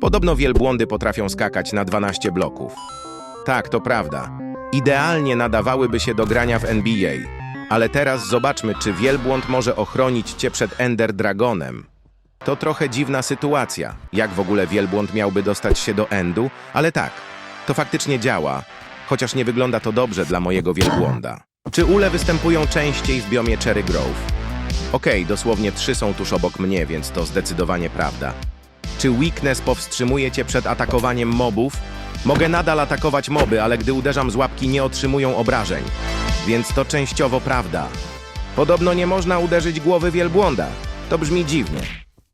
Podobno wielbłądy potrafią skakać na 12 bloków. Tak, to prawda. Idealnie nadawałyby się do grania w NBA. Ale teraz zobaczmy, czy wielbłąd może ochronić cię przed Ender Dragonem. To trochę dziwna sytuacja. Jak w ogóle wielbłąd miałby dostać się do Endu? Ale tak, to faktycznie działa, chociaż nie wygląda to dobrze dla mojego wielbłąda. Czy ule występują częściej w biomie Cherry Grove? Okej, dosłownie trzy są tuż obok mnie, więc to zdecydowanie prawda. Czy weakness powstrzymuje cię przed atakowaniem mobów? Mogę nadal atakować moby, ale gdy uderzam z łapki nie otrzymują obrażeń. Więc to częściowo prawda. Podobno nie można uderzyć głowy wielbłąda. To brzmi dziwnie.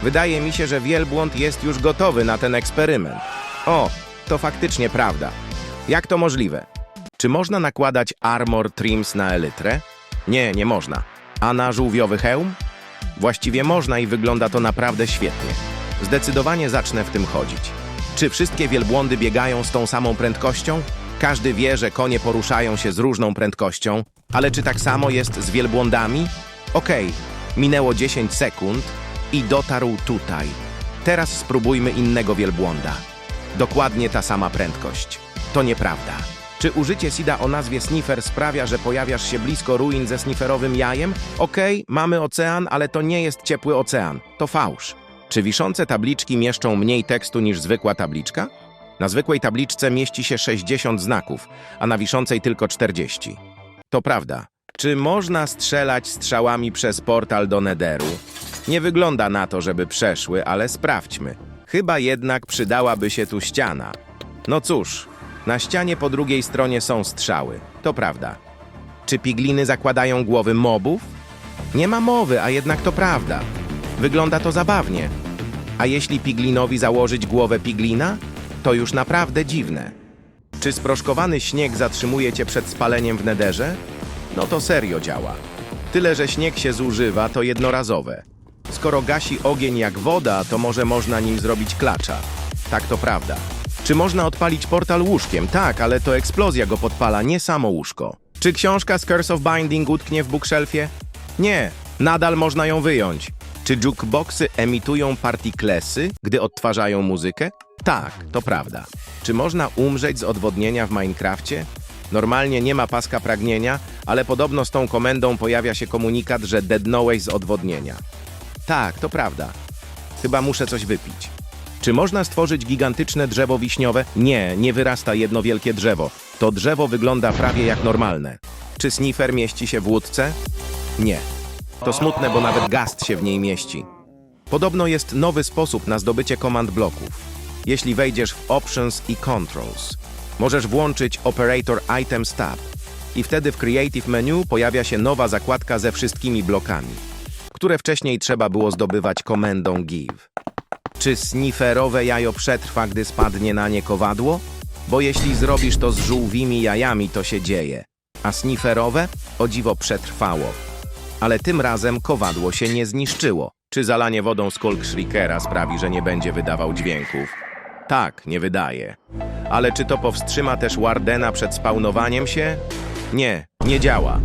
Wydaje mi się, że wielbłąd jest już gotowy na ten eksperyment. O, to faktycznie prawda. Jak to możliwe? Czy można nakładać armor trims na elytrę? Nie, nie można. A na żółwiowy hełm? Właściwie można i wygląda to naprawdę świetnie. Zdecydowanie zacznę w tym chodzić. Czy wszystkie wielbłądy biegają z tą samą prędkością? Każdy wie, że konie poruszają się z różną prędkością, ale czy tak samo jest z wielbłądami? Okej, minęło 10 sekund i dotarł tutaj. Teraz spróbujmy innego wielbłąda. Dokładnie ta sama prędkość. To nieprawda. Czy użycie Sida o nazwie Sniffer sprawia, że pojawiasz się blisko ruin ze snifferowym jajem? Okej, mamy ocean, ale to nie jest ciepły ocean. To fałsz. Czy wiszące tabliczki mieszczą mniej tekstu niż zwykła tabliczka? Na zwykłej tabliczce mieści się 60 znaków, a na wiszącej tylko 40. To prawda. Czy można strzelać strzałami przez portal do Nederu? Nie wygląda na to, żeby przeszły, ale sprawdźmy. Chyba jednak przydałaby się tu ściana. No cóż, na ścianie po drugiej stronie są strzały. To prawda. Czy pigliny zakładają głowy mobów? Nie ma mowy, a jednak to prawda. Wygląda to zabawnie. A jeśli piglinowi założyć głowę piglina? To już naprawdę dziwne. Czy sproszkowany śnieg zatrzymuje cię przed spaleniem w nederze? No to serio działa. Tyle, że śnieg się zużywa, to jednorazowe. Skoro gasi ogień jak woda, to może można nim zrobić klacza. Tak to prawda. Czy można odpalić portal łóżkiem? Tak, ale to eksplozja go podpala, nie samo łóżko. Czy książka z Curse of Binding utknie w bookshelfie? Nie, nadal można ją wyjąć. Czy jukeboxy emitują partiklesy, gdy odtwarzają muzykę? Tak, to prawda. Czy można umrzeć z odwodnienia w Minecrafcie? Normalnie nie ma paska pragnienia, ale podobno z tą komendą pojawia się komunikat, że deadnąłeś z odwodnienia. Tak, to prawda. Chyba muszę coś wypić. Czy można stworzyć gigantyczne drzewo wiśniowe? Nie, nie wyrasta jedno wielkie drzewo. To drzewo wygląda prawie jak normalne. Czy sniffer mieści się w łódce? Nie. To smutne, bo nawet gast się w niej mieści. Podobno jest nowy sposób na zdobycie komand bloków. Jeśli wejdziesz w Options i Controls, możesz włączyć Operator Items Tab i wtedy w Creative Menu pojawia się nowa zakładka ze wszystkimi blokami, które wcześniej trzeba było zdobywać komendą Give. Czy snifferowe jajo przetrwa, gdy spadnie na nie kowadło? Bo jeśli zrobisz to z żółwimi jajami, to się dzieje. A snifferowe, o dziwo, przetrwało. Ale tym razem kowadło się nie zniszczyło. Czy zalanie wodą Skulk Shriekera sprawi, że nie będzie wydawał dźwięków? Tak, nie wydaje. Ale czy to powstrzyma też Wardena przed spawnowaniem się? Nie, nie działa.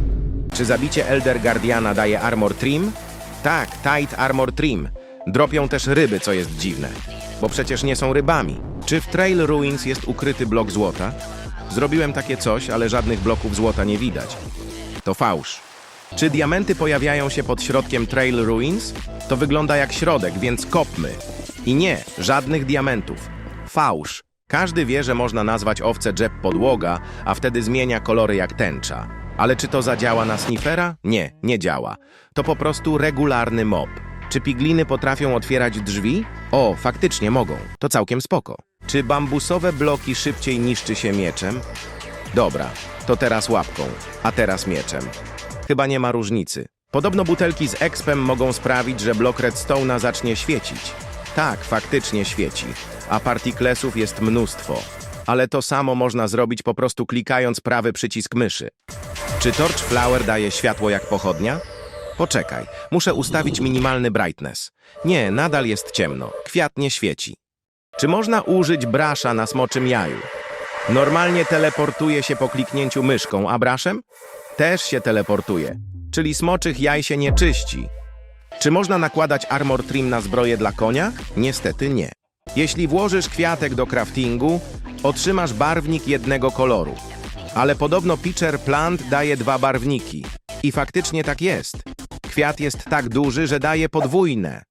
Czy zabicie Elder Guardiana daje Armor Trim? Tak, Tight Armor Trim. Dropią też ryby, co jest dziwne. Bo przecież nie są rybami. Czy w Trail Ruins jest ukryty blok złota? Zrobiłem takie coś, ale żadnych bloków złota nie widać. To fałsz. Czy diamenty pojawiają się pod środkiem Trail Ruins? To wygląda jak środek, więc kopmy. I nie, żadnych diamentów. Fałsz. Każdy wie, że można nazwać owce Jeb podłoga, a wtedy zmienia kolory jak tęcza. Ale czy to zadziała na snifera? Nie, nie działa. To po prostu regularny mob. Czy pigliny potrafią otwierać drzwi? O, faktycznie mogą. To całkiem spoko. Czy bambusowe bloki szybciej niszczy się mieczem? Dobra, to teraz łapką, a teraz mieczem. Chyba nie ma różnicy. Podobno butelki z expem mogą sprawić, że blok redstone'a zacznie świecić. Tak, faktycznie świeci, a partiklesów jest mnóstwo. Ale to samo można zrobić po prostu klikając prawy przycisk myszy. Czy Torch Flower daje światło jak pochodnia? Poczekaj, muszę ustawić minimalny brightness. Nie, nadal jest ciemno. Kwiat nie świeci. Czy można użyć brasza na smoczym jaju? Normalnie teleportuje się po kliknięciu myszką, a braszem? Też się teleportuje. Czyli smoczych jaj się nie czyści. Czy można nakładać armor trim na zbroję dla konia? Niestety nie. Jeśli włożysz kwiatek do craftingu, otrzymasz barwnik jednego koloru. Ale podobno Pitcher Plant daje dwa barwniki. I faktycznie tak jest. Kwiat jest tak duży, że daje podwójne.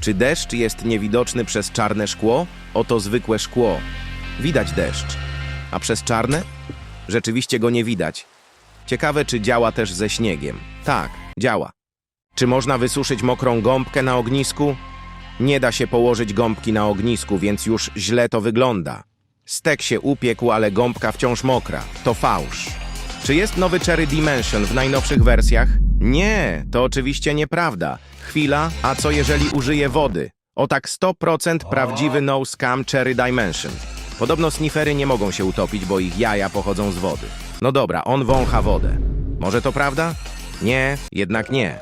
Czy deszcz jest niewidoczny przez czarne szkło? Oto zwykłe szkło. Widać deszcz. A przez czarne? Rzeczywiście go nie widać. Ciekawe, czy działa też ze śniegiem. Tak, działa. Czy można wysuszyć mokrą gąbkę na ognisku? Nie da się położyć gąbki na ognisku, więc już źle to wygląda. Stek się upiekł, ale gąbka wciąż mokra. To fałsz. Czy jest nowy Cherry Dimension w najnowszych wersjach? Nie, to oczywiście nieprawda. Chwila, a co jeżeli użyję wody? O tak 100% prawdziwy no scam Cherry Dimension. Podobno snifery nie mogą się utopić, bo ich jaja pochodzą z wody. No dobra, on wącha wodę. Może to prawda? Nie, jednak nie.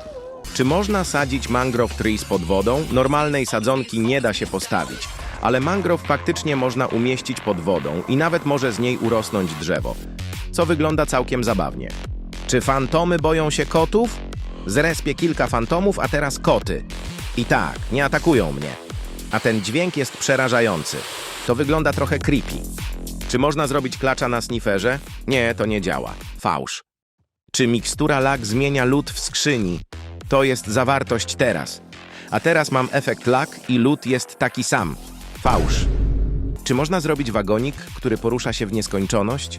Czy można sadzić mangrove trees pod wodą? Normalnej sadzonki nie da się postawić, ale mangrove faktycznie można umieścić pod wodą i nawet może z niej urosnąć drzewo, co wygląda całkiem zabawnie. Czy fantomy boją się kotów? Zrespię kilka fantomów, a teraz koty. I tak, nie atakują mnie. A ten dźwięk jest przerażający. To wygląda trochę creepy. Czy można zrobić klacza na sniferze? Nie, to nie działa. Fałsz. Czy mikstura lag zmienia lód w skrzyni? To jest zawartość teraz. A teraz mam efekt lag i lód jest taki sam. Fałsz. Czy można zrobić wagonik, który porusza się w nieskończoność?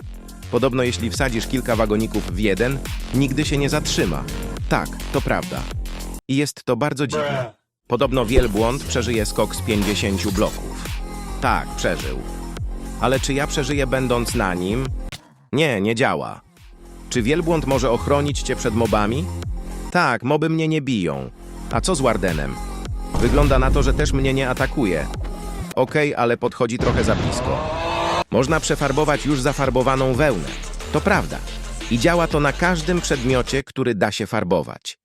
Podobno jeśli wsadzisz kilka wagoników w jeden, nigdy się nie zatrzyma. Tak, to prawda. I jest to bardzo dziwne. Podobno wielbłąd przeżyje skok z 50 bloków. Tak, przeżył. Ale czy ja przeżyję będąc na nim? Nie, nie działa. Czy wielbłąd może ochronić cię przed mobami? Tak, moby mnie nie biją. A co z Wardenem? Wygląda na to, że też mnie nie atakuje. Okej, ale podchodzi trochę za blisko. Można przefarbować już zafarbowaną wełnę. To prawda. I działa to na każdym przedmiocie, który da się farbować.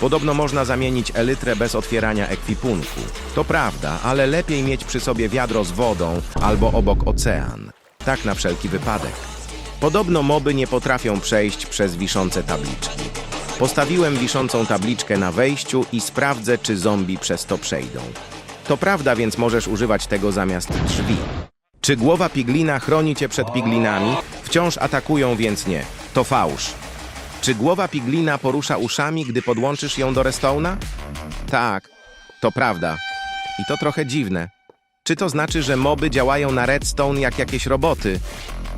Podobno można zamienić elytrę bez otwierania ekwipunku. To prawda, ale lepiej mieć przy sobie wiadro z wodą albo obok ocean. Tak na wszelki wypadek. Podobno moby nie potrafią przejść przez wiszące tabliczki. Postawiłem wiszącą tabliczkę na wejściu i sprawdzę, czy zombie przez to przejdą. To prawda, więc możesz używać tego zamiast drzwi. Czy głowa piglina chroni cię przed piglinami? Wciąż atakują, więc nie. To fałsz. Czy głowa piglina porusza uszami, gdy podłączysz ją do Restona? Tak, to prawda. I to trochę dziwne. Czy to znaczy, że moby działają na redstone jak jakieś roboty?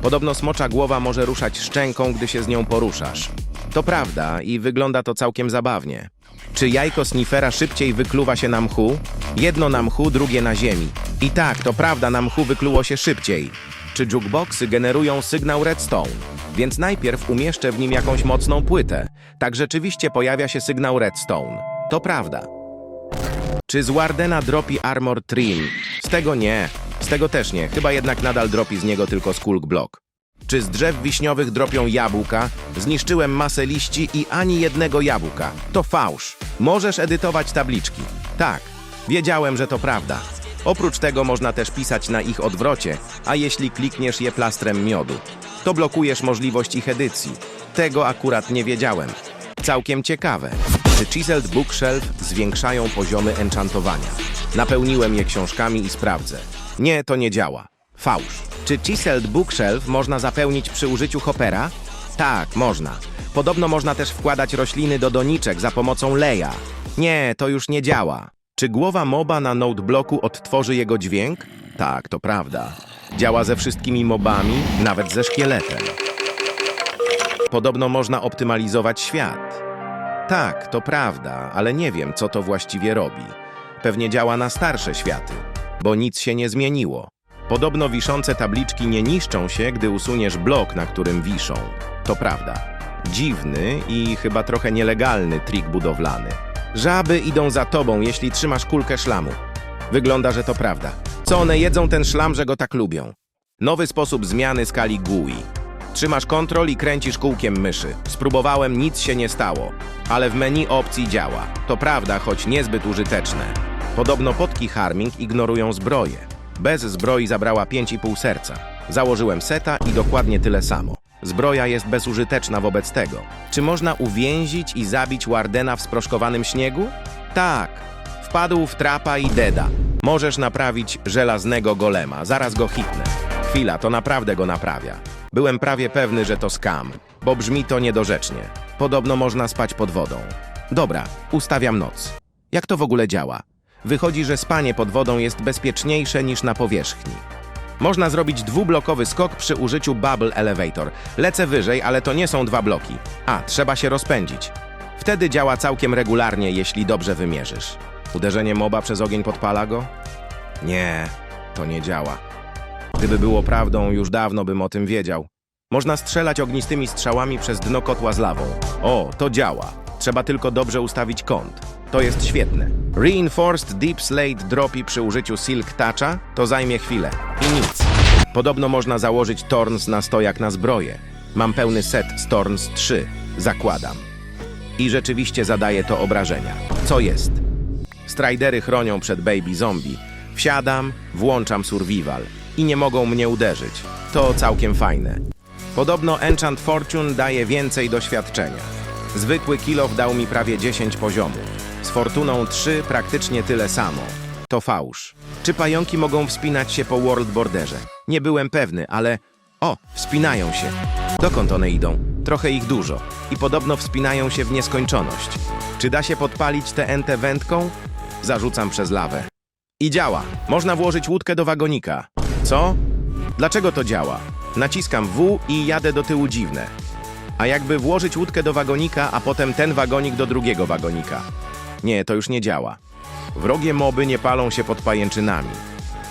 Podobno smocza głowa może ruszać szczęką, gdy się z nią poruszasz. To prawda i wygląda to całkiem zabawnie. Czy jajko snifera szybciej wykluwa się na mchu? Jedno na mchu, drugie na ziemi. I tak, to prawda, na mchu wykluło się szybciej. Czy jukeboxy generują sygnał redstone? Więc najpierw umieszczę w nim jakąś mocną płytę. Tak rzeczywiście pojawia się sygnał redstone. To prawda. Czy z Wardena dropi Armor Trim? Z tego nie. Z tego też nie. Chyba jednak nadal dropi z niego tylko Skulk Block. Czy z drzew wiśniowych dropią jabłka? Zniszczyłem masę liści i ani jednego jabłka. To fałsz. Możesz edytować tabliczki. Tak, wiedziałem, że to prawda. Oprócz tego można też pisać na ich odwrocie, a jeśli klikniesz je plastrem miodu, to blokujesz możliwość ich edycji. Tego akurat nie wiedziałem. Całkiem ciekawe. Czy Chiseled Bookshelf zwiększają poziomy enchantowania? Napełniłem je książkami i sprawdzę. Nie, to nie działa. Fałsz. Czy Chiseled Bookshelf można zapełnić przy użyciu hopera? Tak, można. Podobno można też wkładać rośliny do doniczek za pomocą leja. Nie, to już nie działa. Czy głowa moba na notebloku odtworzy jego dźwięk? Tak, to prawda. Działa ze wszystkimi mobami, nawet ze szkieletem. Podobno można optymalizować świat. Tak, to prawda, ale nie wiem, co to właściwie robi. Pewnie działa na starsze światy, bo nic się nie zmieniło. Podobno wiszące tabliczki nie niszczą się, gdy usuniesz blok, na którym wiszą. To prawda. Dziwny i chyba trochę nielegalny trik budowlany. Żaby idą za tobą, jeśli trzymasz kulkę szlamu. Wygląda, że to prawda. Co one jedzą ten szlam, że go tak lubią? Nowy sposób zmiany skali GUI. Trzymasz kontrol i kręcisz kółkiem myszy. Spróbowałem, nic się nie stało. Ale w menu opcji działa. To prawda, choć niezbyt użyteczne. Podobno potki Harming ignorują zbroję. Bez zbroi zabrała 5,5 serca. Założyłem seta i dokładnie tyle samo. Zbroja jest bezużyteczna wobec tego. Czy można uwięzić i zabić Wardena w sproszkowanym śniegu? Tak. Wpadł w trapa i deda. Możesz naprawić żelaznego golema, zaraz go hitnę. Chwila, to naprawdę go naprawia. Byłem prawie pewny, że to skam, bo brzmi to niedorzecznie. Podobno można spać pod wodą. Dobra, ustawiam noc. Jak to w ogóle działa? Wychodzi, że spanie pod wodą jest bezpieczniejsze niż na powierzchni. Można zrobić dwublokowy skok przy użyciu Bubble Elevator. Lecę wyżej, ale to nie są dwa bloki. A, trzeba się rozpędzić. Wtedy działa całkiem regularnie, jeśli dobrze wymierzysz. Uderzenie moba przez ogień podpala go? Nie, to nie działa. Gdyby było prawdą, już dawno bym o tym wiedział. Można strzelać ognistymi strzałami przez dno kotła z lawą. O, to działa. Trzeba tylko dobrze ustawić kąt. To jest świetne. Reinforced Deep Slate Dropi przy użyciu Silk Toucha to zajmie chwilę. I nic. Podobno można założyć Torns na stojak na zbroję. Mam pełny set z Torns 3. Zakładam. I rzeczywiście zadaje to obrażenia. Co jest? Stridery chronią przed baby zombie. Wsiadam, włączam survival i nie mogą mnie uderzyć. To całkiem fajne. Podobno Enchant Fortune daje więcej doświadczenia. Zwykły kilof dał mi prawie 10 poziomów. Z Fortuną 3 praktycznie tyle samo. To fałsz. Czy pająki mogą wspinać się po World Borderze? Nie byłem pewny, ale... O, wspinają się. Dokąd one idą? Trochę ich dużo. I podobno wspinają się w nieskończoność. Czy da się podpalić tę entę wędką? Zarzucam przez lawę. I działa. Można włożyć łódkę do wagonika. Co? Dlaczego to działa? Naciskam W i jadę do tyłu dziwne. A jakby włożyć łódkę do wagonika, a potem ten wagonik do drugiego wagonika. Nie, to już nie działa. Wrogie moby nie palą się pod pajęczynami.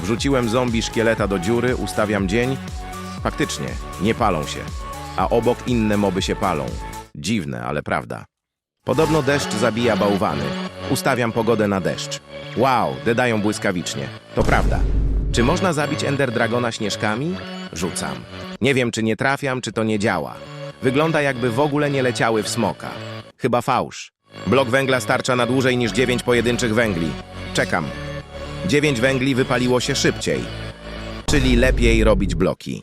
Wrzuciłem zombie szkieleta do dziury, ustawiam dzień. Faktycznie, nie palą się. A obok inne moby się palą. Dziwne, ale prawda. Podobno deszcz zabija bałwany. Ustawiam pogodę na deszcz. Wow, dedają błyskawicznie. To prawda. Czy można zabić Ender Dragona śnieżkami? Rzucam. Nie wiem, czy nie trafiam, czy to nie działa. Wygląda jakby w ogóle nie leciały w smoka. Chyba fałsz. Blok węgla starcza na dłużej niż 9 pojedynczych węgli. Czekam. 9 węgli wypaliło się szybciej. Czyli lepiej robić bloki.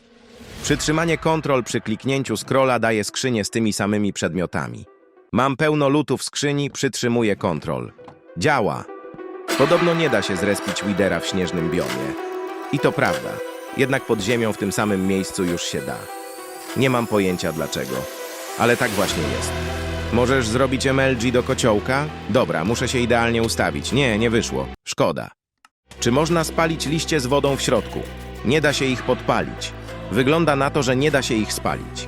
Przytrzymanie kontrol przy kliknięciu scrolla daje skrzynię z tymi samymi przedmiotami. Mam pełno lutu w skrzyni, przytrzymuję kontrol. Działa. Podobno nie da się zrespić Widera w śnieżnym biomie. I to prawda. Jednak pod ziemią w tym samym miejscu już się da. Nie mam pojęcia dlaczego. Ale tak właśnie jest. Możesz zrobić MLG do kociołka? Dobra, muszę się idealnie ustawić. Nie, nie wyszło. Szkoda. Czy można spalić liście z wodą w środku? Nie da się ich podpalić. Wygląda na to, że nie da się ich spalić.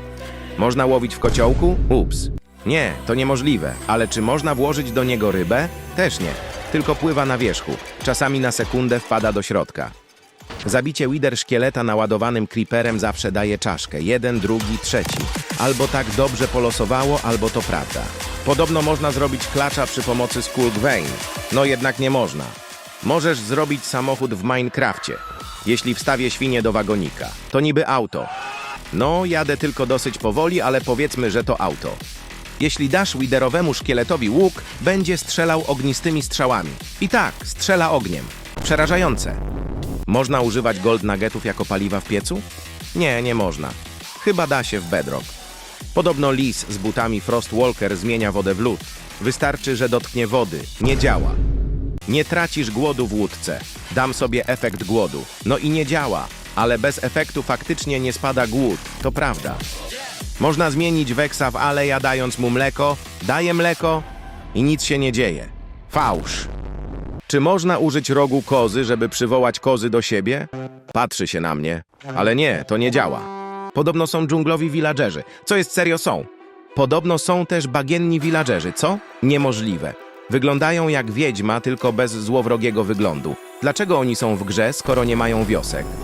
Można łowić w kociołku? Ups. Nie, to niemożliwe. Ale czy można włożyć do niego rybę? Też nie. Tylko pływa na wierzchu. Czasami na sekundę wpada do środka. Zabicie Wither szkieleta naładowanym creeperem zawsze daje czaszkę. Jeden, drugi, trzeci. Albo tak dobrze polosowało, albo to prawda. Podobno można zrobić klacza przy pomocy Skulk Vein. No jednak nie można. Możesz zrobić samochód w Minecrafcie, jeśli wstawię świnię do wagonika. To niby auto. No, jadę tylko dosyć powoli, ale powiedzmy, że to auto. Jeśli dasz widerowemu szkieletowi łuk, będzie strzelał ognistymi strzałami. I tak, strzela ogniem. Przerażające. Można używać gold nuggetów jako paliwa w piecu? Nie, nie można. Chyba da się w bedrock. Podobno lis z butami Frost Walker zmienia wodę w lód. Wystarczy, że dotknie wody. Nie działa. Nie tracisz głodu w łódce. Dam sobie efekt głodu. No i nie działa, ale bez efektu faktycznie nie spada głód. To prawda. Można zmienić Weksa w Aleja dając mu mleko, daje mleko i nic się nie dzieje. Fałsz. Czy można użyć rogu kozy, żeby przywołać kozy do siebie? Patrzy się na mnie. Ale nie, to nie działa. Podobno są dżunglowi villagerzy. Co jest serio są? Podobno są też bagienni villagerzy, co? Niemożliwe. Wyglądają jak wiedźma, tylko bez złowrogiego wyglądu. Dlaczego oni są w grze, skoro nie mają wiosek?